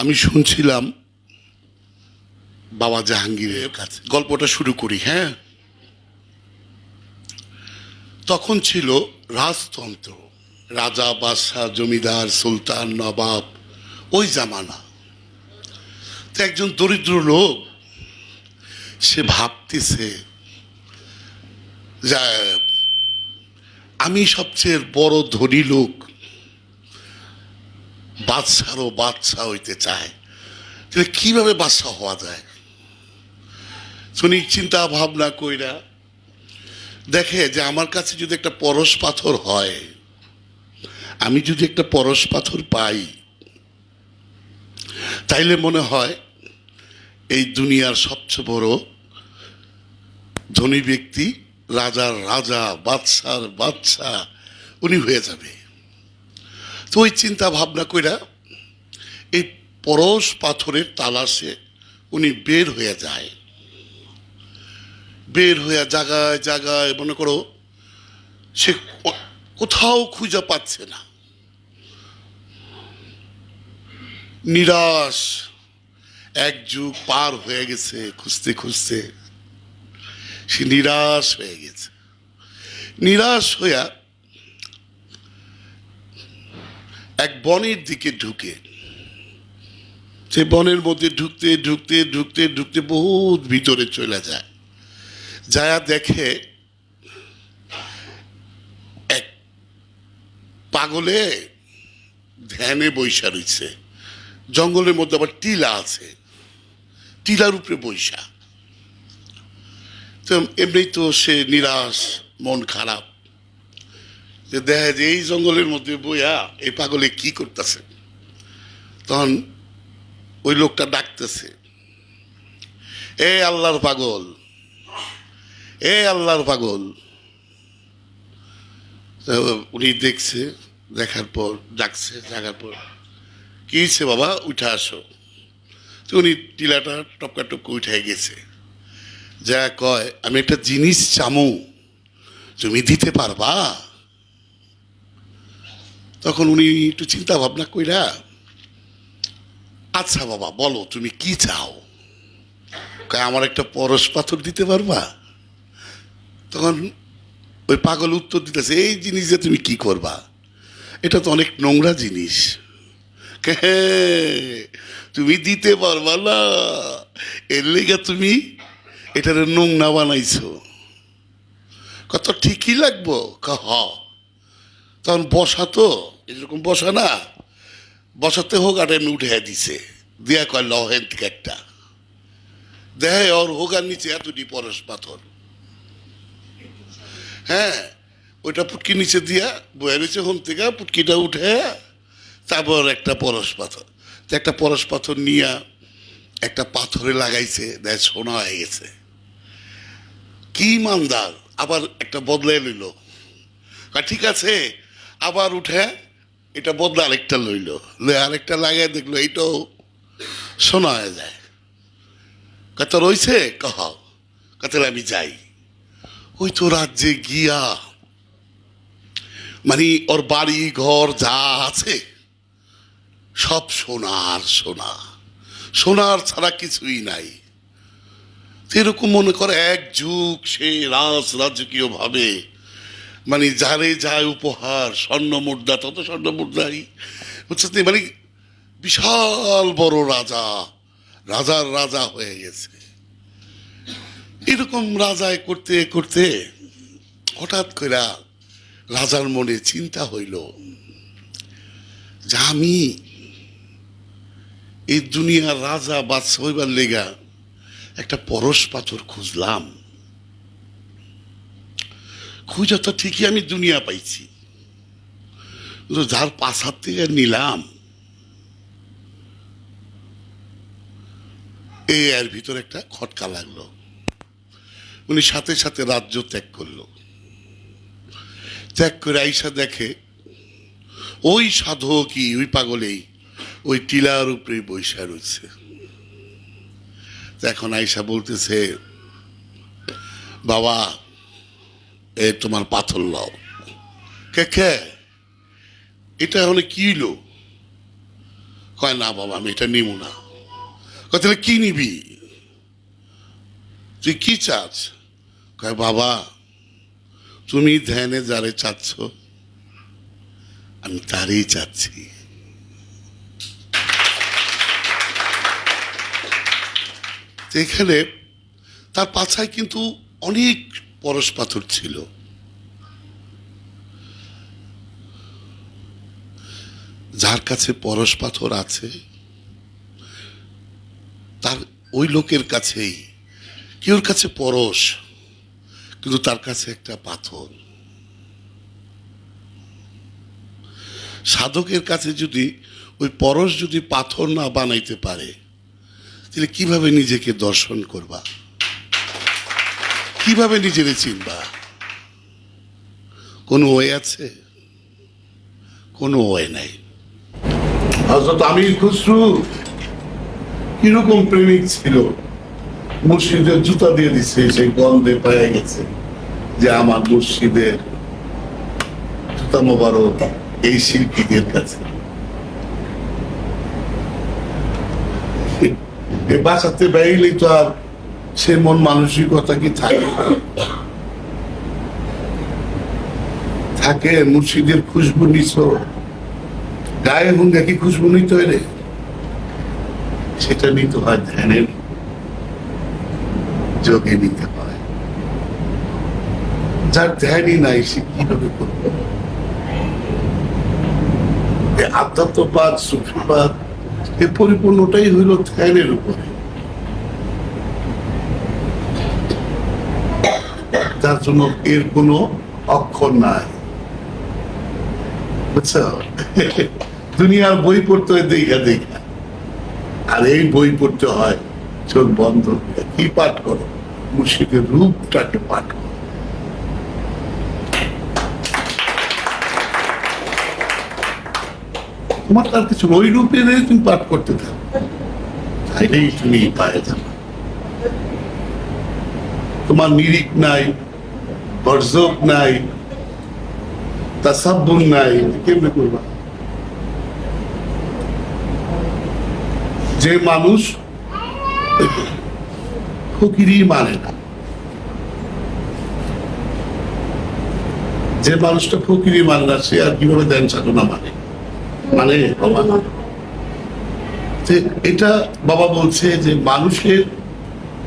আমি শুনছিলাম বাবা জাহাঙ্গীরের কাছে। গল্পটা শুরু করি হ্যাঁ? তখন ছিল রাজতন্ত্র। রাজা, বাদশাহ, জমিদার, সুলতান, নবাব, ওই জামানা। তো একজন দরিদ্র লোক, সে ভাবতেছে যা, আমি সবচেয়ে বড় ধনী লোক বাদশারও বাদশাহ হইতে চায়। তাহলে কীভাবে বাদশাহ হওয়া যায়? শুনি, চিন্তা ভাবনা কইরা। দেখে যে আমার কাছে যদি একটা পরশ পাথর হয়, আমি যদি একটা পরশ পাথর পাই, তাইলে মনে হয় এই দুনিয়ার সবচেয়ে বড় ধনী ব্যক্তি রাজার রাজা, বাদশার বাদশাহ, উনি হয়ে যাবে। তো ওই চিন্তা ভাবনা কইরা এই পরশ পাথরের তালাশে উনি বের হয়ে যায়। বের হয়ে জাগায় জাগায় মনে করো সে কোথাও খুঁজে পাচ্ছে না। নিরাশ, এক যুগ পার হয়ে গেছে খুঁজতে খুঁজতে। সে নিরাশ হয়ে গেছে। নিরাশ হইয়া এক বনের দিকে ঢুকে। সে বনের মধ্যে ঢুকতে ঢুকতে ঢুকতে ঢুকতে বহুত ভিতরে চলে যায়। যায়া দেখে এক পাগলে ধ্যানে বৈশা রইছে। জঙ্গলের মধ্যে আবার টিলা আছে। টিলার উপরে বৈশা তো এমনি তো সে নিরাশ, মন খারাপ। যে দেখে যে এই জঙ্গলের মধ্যে বইয়া এই পাগলে কি করতেছে? তখন ওই লোকটা ডাকতেছে, এ আল্লাহর পাগল, এ আল্লাহর পাগল। উনি দেখছে, দেখার পর, ডাকছে, দেখার পর, কি হয়েছে বাবা? উঠে আসো। তো উনি টিলাটা টপকা টপকা উঠে গেছে। যা কয়, আমি একটা জিনিস চামু, তুমি দিতে পারবা? তখন উনি একটু চিন্তা ভাবনা কইরা আচ্ছা বাবা, বলো, তুমি কি চাও? আমার একটা পরশ পাথর দিতে পারবা? তখন ওই পাগল উত্তর দিতেছে, এই জিনিস যে তুমি কি করবা? এটা তো অনেক নোংরা জিনিস। তুমি দিতে পারবা না। এর লেগে তুমি এটার নোংরা বানাইছো। কত ঠিকই লাগবো? হ। তখন বসা তো এরকম বসা না। বসাতে হোক আর এমনি উঠে দিছে। দিয়া কয় লহেন থেকে একটা দেহে ওর হোগার নিচে এতটি পরশ পাথর। হ্যাঁ ওইটা পুটকি নিচে দিয়া বয়ে রয়েছে হোম থেকে পুটকিটা উঠে তারপর একটা পরশ পাথর। একটা পরশ পাথর নিয়া একটা পাথরে লাগাইছে দেয় সোনা হয়ে গেছে। কি ইমানদার! আবার একটা লইল। কয়, ঠিক আছে আবার উঠে এটা বদলা আরেকটা লইল। লয়ে আরেকটা লাগাই দেখল, এইটাও শোনা হয়ে যায়। কত রয়েছে কহ কত আমি যাই। ওই তো রাজ্যে গিয়া মানে ওর বাড়ি, ঘর যা আছে, সব সোনার সোনা। সোনার ছাড়া কিছুই নাই। এরকম মনে করে, এক যুগ সে রাজ রাজকীয় ভাবে মানে যারে যায় উপহার, স্বর্ণ মুদ্রা, তত স্বর্ণ মুদ্রাই। বুঝছিস নি? মানে বিশাল বড় রাজা, রাজার রাজা হয়ে গেছে। এরকম রাজায় করতে করতে হঠাৎ করে রাজার মনে চিন্তা হইল যে আমি এই দুনিয়ার রাজা বাদশাহ হইবার লেগা একটা পরশ পাথর খুঁজলাম। খুঁজে তো ঠিকই আমি দুনিয়া পাইছি। যার পাশ হাত থেকে নিলাম এর ভিতরে একটা খটকা লাগল। উনি সাথে সাথে রাজ্য ত্যাগ করল। ত্যাগ করে আইসা দেখে, ওই সাধকই, ওই পাগলেই, ওই টিলার উপরে বৈশা রয়েছে। এখন আইসা বলতেছে, বাবা এ, তোমার পাথর লও। কে কে? এটা হলে কি হইল? কয়, না বাবা, আমি এটা নিব না। কয়, তাহলে কি নিবি? তুই কি চাস? কয়, বাবা, তুমি ধ্যানে যারে চাচ্ছ, আমি তারই চাচ্ছি। এখানে তার পাছায় কিন্তু অনেক পরশ পাথর ছিল। যার কাছে পরশ পাথর আছে, তার ওই লোকের কাছেই কেউর কাছে পরশ, কিন্তু তার কাছে একটা পাথর। সাধকের কাছে যদি ওই পরশ যদি পাথর না বানাইতে পারে, তাহলে কীভাবে নিজেকে দর্শন করবা? কীভাবে নিজেরে চিনবা? কোনো ওয়ে আছে? কোনো ওয়ে নাই। হজরত আমির খুসরু কীরকম প্রেমিক ছিল? মুর্শিদের জুতা দিয়ে দিচ্ছে সেই গন্ধে পেয়ে গেছে যে আমার মুর্শিদের জুতা মোবারক এই শিল্পীদের কাছে। এ বাসাতে বেরিলেই তো আর সে মন মানসিকতা কি থাকে? থাকে মুর্শিদের খুশবু নিছ। গায়ে হুঙ্গা কি খুশবু নিতে হয় রে? সেটা নিতে হয় ধ্যানের। যোগে নিতে হয়। যার ধ্যানই নাই, সে কীভাবে করবে? আধ্যাত্মবাদ, সুফিবাদ, এ পরিপূর্ণটাই হইল ধ্যানের উপরে। জন্য এর কোনো অক্ষর নাই। বুঝছ? দুনিয়ার বই পড়তে হয় দেখা দেখা। আর এই বই পড়তে হয় চোখ বন্ধ কি পাঠ করো? মুর্শিদের রূপটাকে পাঠ করো। তোমার তার কিছু ওই রূপে নেই, তুমি পাঠ করতে থাকো। তাইলেই তুমি পায়ে যাবে। তোমার নিরিখ নাই বর্জক নাই, তাসাব্বুন নাই কেমনে করবা? যে মানুষ ফকিরি মানে না। যে মানুষটা ফকিরি মানে না, সে আর কীভাবে দেন সাধনা মানে? মানে যে এটা বাবা বলছে যে মানুষের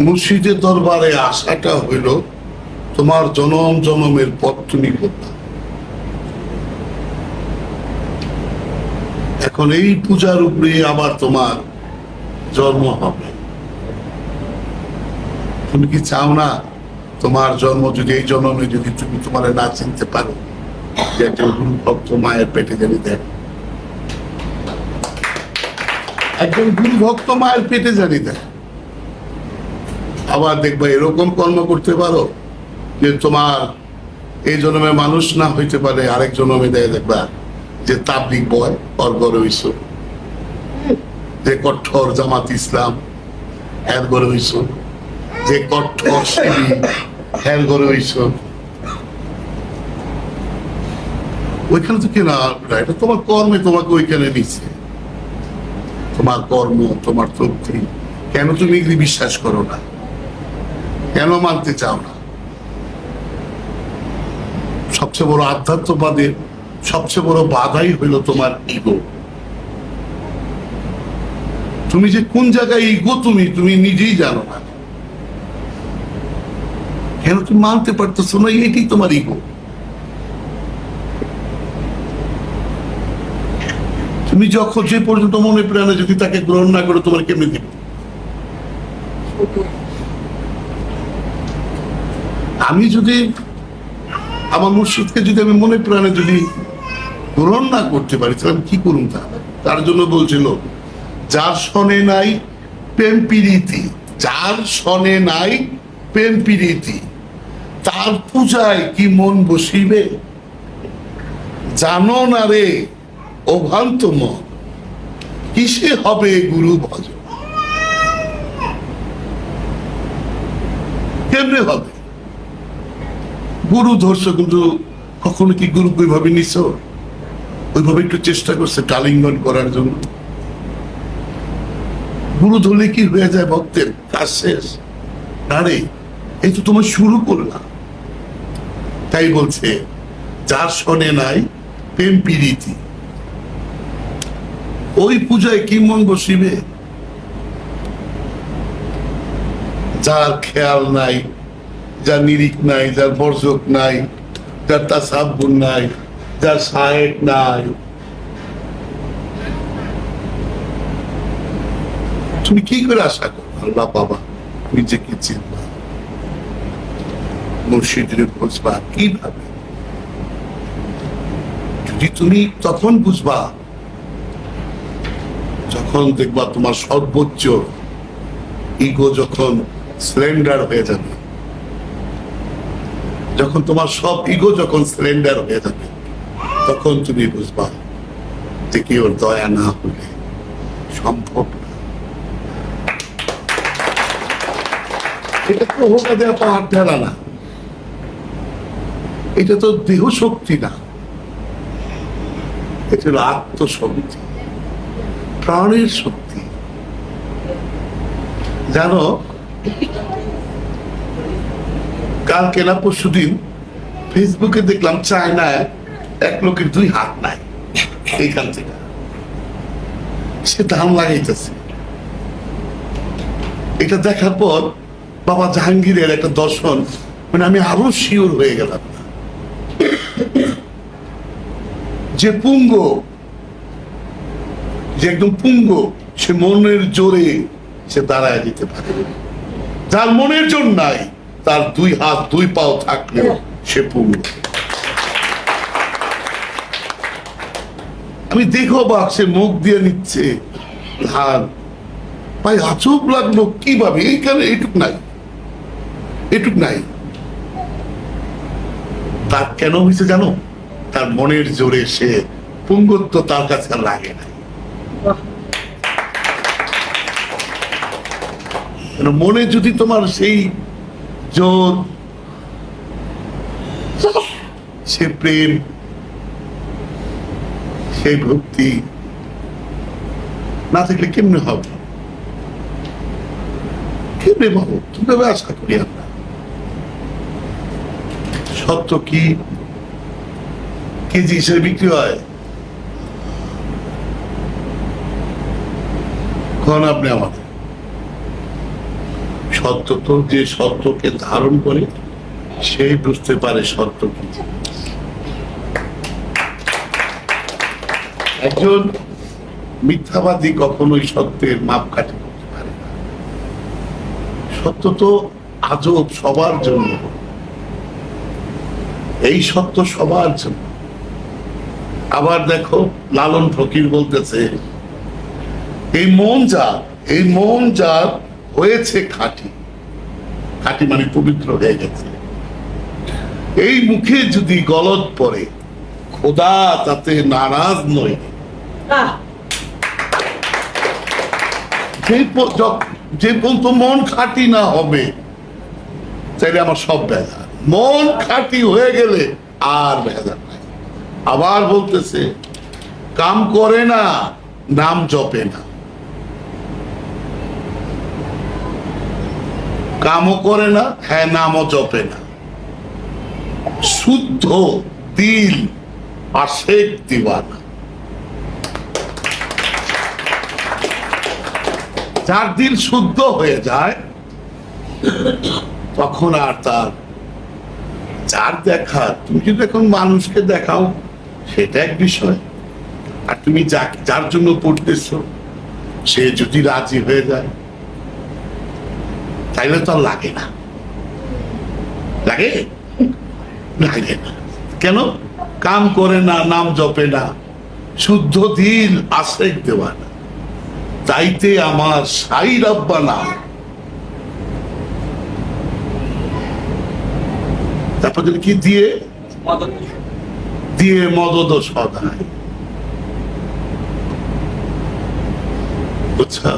মুর্শিদের দরবারে আসাটা হইল তোমার জনম জনমের পথ তুমি করতাম এখন এই পূজার উপরে আবার তোমার জন্ম হবে। তুমি কি চাও না তোমার জন্ম যদি এই জন্মে যদি তুমি তোমার না চিনতে পারো? যে একটা গুরু ভক্ত মায়ের পেটে জানি দেয় একজন গুরু ভক্ত মায়ের পেটে জানি দেয় আবার দেখবা এরকম কর্ম করতে পারো। যে তোমার এই জন্মে মানুষ না হইতে পারে, আরেক জন্মে দেয় দেখবা যে তাবলিক বয়, অর্গর হইস যে কঠোর জামাত ইসলাম হ্যার গড়ে হইস যে কঠোর হ্যার গড়ে হইস ওইখানে তো কেনা এটা তোমার কর্মে তোমাকে ওইখানে নিচ্ছে তোমার কর্ম, তোমার তৃপ্তি। কেন তুমি এগুলি বিশ্বাস করো না? কেন মানতে চাও না? সবচেয়ে বড় আধ্যাত্মবাদের সবচেয়ে বড় বাধাই হইল তোমার ইগো তুমি যে কোন জায়গায় ইগো তুমি তুমি নিজেই জানো না। কেন তুমি মানতে পারতেছো না? এটি তোমার ইগো তুমি যখন যে পর্যন্ত মনে প্রাণে যদি তাকে গ্রহণ না করো, তোমার কেমনে দিবে আমি যদি আমার মুর্শিদকে যদি আমি মনে প্রাণে যদি গ্রহণ না করতে পারি, তাহলে আমি কি করুন তা? তার জন্য বলছিল, যার সনে নাই প্রেম প্রীতি, যার সনে নাই প্রেম প্রীতি, তার পূজায় কি মন বসিবে? জানো না রে অভ্রান্ত মন, কিসে হবে গুরু ভজন? কেমনে হবে? গুরু ধরছো, কিন্তু কখনো কি গুরু ওইভাবে নিছ? ওইভাবে একটু চেষ্টা করছে টালিঙ্গন করার জন্য। গুরু ধরলে কি হয়ে যায় ভক্তের? কাজ শেষ। না রে, এই তো তোমার শুরু করলাম। তাই বলছে, যার শোনে নাই, প্রেম প্রীতি। ওই পূজায় কি মন বসিবে? যার খেয়াল নাই যার নিরিক নাই, যার বর্জক নাই, যার তার সাবুন নাই, যার সাহেব নাই। তুমি কি করে আশা করো আল্লাহ বাবা নিজেকে চিনবা মুর্শিদের বুঝবা কীভাবে? যদি তুমি তখন বুঝবা, যখন দেখবা তোমার সর্বোচ্চ ইগো যখন সিলিন্ডার হয়ে যাবে যখন তোমার সব ইগো যখন সিলিন্ডার হয়ে যাবে, তখন তুমি বুঝবা যে কি ওর দয়া না হলে সম্ভব এটা তো হোকা দেওয়া এটা তো দেহ শক্তি না। এটা হলো আত্মশক্তি, প্রাণের শক্তি। জানো কালকে না পরশু দিন ফেসবুকে দেখলাম চায়নায় এক লোকের দুই হাত নাই। এইখান থেকে। সে ধান লাগাইতেছে। এটা দেখার পর বাবা জাহাঙ্গীরের একটা দর্শন মানে আমি আরও শিওর হয়ে গেলাম। যে পুঙ্গ, যে একদম পুঙ্গ, সে মনের জোরে সে দাঁড়ায় দিতে পারে। যার মনের জোর নাই তার দুই হাত, দুই পাও থাকলেও সে পুঙ্গ আমি দেখো বাক সে মুখ দিয়ে নিচ্ছে ধান। ভাই, আচুপ লাগল কীভাবে? এইখানে এটুক নাই? এটুক নাই। তার কেন হয়েছে জানো? তার মনের জোরে সে পুঙ্গত্ব তার কাছে লাগে না মনে যদি তোমার সেই জোর সে প্রেম সেই ভক্তি। না থাকলে কেমনে হবে? কেমনে পাবো কীভাবে আশা করি আমরা? সত্য কি? কেজি হিসেবে বিক্রি হয়? কোন আপনি আমাদের। সত্য তো যে সত্যকে ধারণ করে সেই বুঝতে পারে সত্য কি। একজন মিথ্যাবাদী কখনোই সত্যের মাপকাঠি করতে পারে সত্য তো আজব সবার জন্য। এই সত্য সবার জন্য। আবার দেখো, লালন ফকির বলতেছে, এই মন যা এই মন যা হয়েছে খাঁটি। খাঁটি মানে পবিত্র হয়ে গেছে। এই মুখে যদি গলত পড়ে খোদা তাতে নারাজ নয়। যে পর্যন্ত মন খাঁটি না হবে তাইলে আমার সব ভেজা মন খাঁটি হয়ে গেলে আর ভেজা নাই। আবার বলতেছে কাম করে না নাম জপে না। কামও করে না হ্যাঁ নামও জপে না। শুদ্ধ দিল আশেক দিবানা যার দিল শুদ্ধ হয়ে যায়, তখন আর তার যার দেখা, তুমি যদি এখন মানুষকে দেখাও, সেটা এক বিষয়। আর তুমি যার জন্য পড়তেছ, সে যদি রাজি হয়ে যায় তাইলে তো আর লাগে না। লাগে? লাগে না। কেন? কাম করে না, নাম জপে না। শুদ্ধ দিল আশেক দেওয়া না। তাইতে আমার সাই রাব্বা নাম তারপর কি দিয়ে? দিয়ে মদত সদায়। বুঝছা?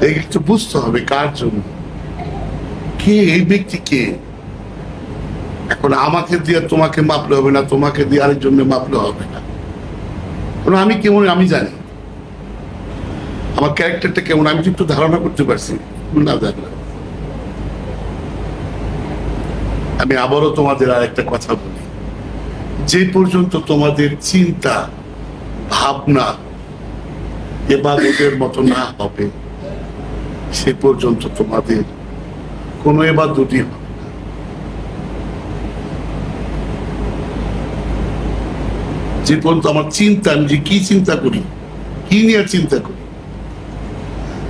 এই একটু বুঝতে হবে কার জন্য। কে, এই ব্যক্তি কে? এখন আমাকে দিয়ে তোমাকে মাপলে হবে না, তোমাকে দিয়ে আরেকজনে মাপলে হবে না। কারণ আমি কেমন, আমি জানি। আমার ক্যারেক্টারটা কেমন, আমি কিন্তু ধারণা করতে পারছি না জানলাম আমি আবারও তোমাদের আর একটা কথা বলি। যে পর্যন্ত তোমাদের চিন্তা, ভাবনা এবাদতের মতো না হবে সে পর্যন্ত তোমাদের কোনো এবার দুটি হবে যে পর্যন্ত আমার চিন্তা, আমি যে কি চিন্তা করি, কি নিয়ে চিন্তা করি,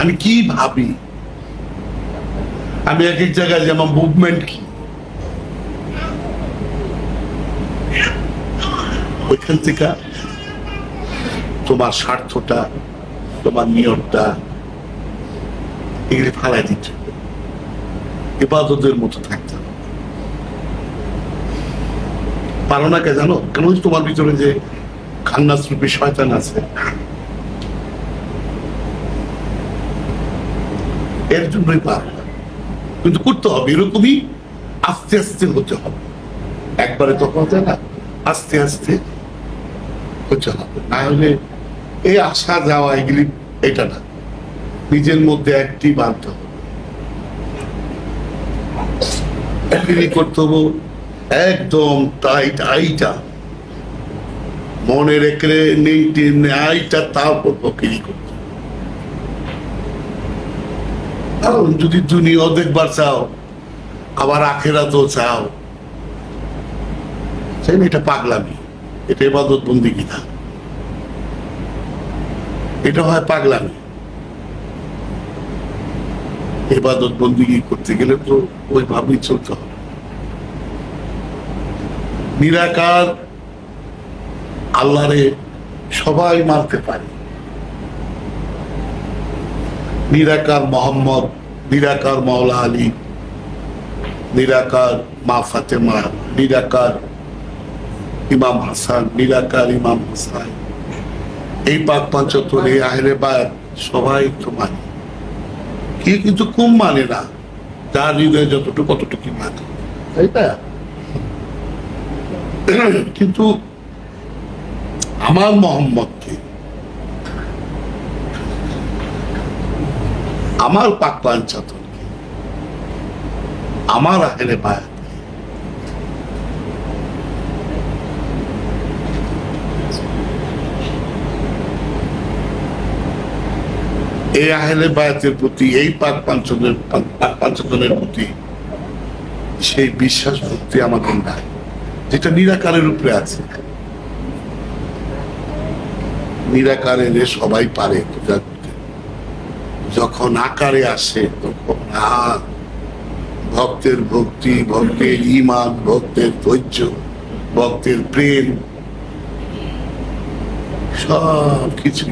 আমি কি ভাবি, আমি এক এক জায়গায় যে আমার মুভমেন্ট কি, ওইখান থেকে তোমার স্বার্থটা, তোমার নিয়মটা এগুলি ফালাই দিতে মতো থাকতে পারো না কে জানো? কেন তোমার ভিতরে যে শয়তান আছে? এর জন্যই পারো। কিন্তু করতে হবে, এরকমই আস্তে আস্তে হতে হবে। একবারে তো হতে না, আস্তে আস্তে হতে হবে। না হলে এই আসা যাওয়া এগুলি এটা না। নিজের মধ্যে একটি বাধ্য করতে হবে একদম টাইট আইটা। মনে রেখে নেই আইটা তারপর পকিরি করতে কারণ যদি দুনিয়াও দেখবার চাও, আবার আখেরা তো চাও, সেই এটা পাগলামি। এটা এবাদত বন্দি না এটা হয় পাগলামি। এবাদত বন্দিগি করতে গেলে তো ওইভাবেই চলতে হবে। নিরাকার আল্লাহরে সবাই মানতে পারে। নিরাকার মোহাম্মদ, নিরাকার মাওলা আলী, নিরাকার মা ফাতেমা, নিরাকার ইমাম হাসান, নিরাকার ইমাম হাসান এই পাক পাঞ্চতর এই আহলে বায়াত সবাই তো মানে। কি কিন্তু কম মানে না। যার হৃদয়ে যতটুকু কতটুকু মানে। তাই না? কিন্তু আমার মোহাম্মদকে, আমার পাকবান চাতনকে, আমার আহেরে বায়াত এই আহেলে বায়াতের প্রতি, এই পাক পাঞ্চনের পাক পাঞ্চনের প্রতি সেই বিশ্বাস ভক্তি আমাদের নাই, যেটা নিরাকারের উপরে আছে। নিরাকারের সবাই পারে যখন আকারে আসে, তখন আর ভক্তের ভক্তি, ভক্তের ইমান ভক্তের ধৈর্য, ভক্তের প্রেম সব কিছু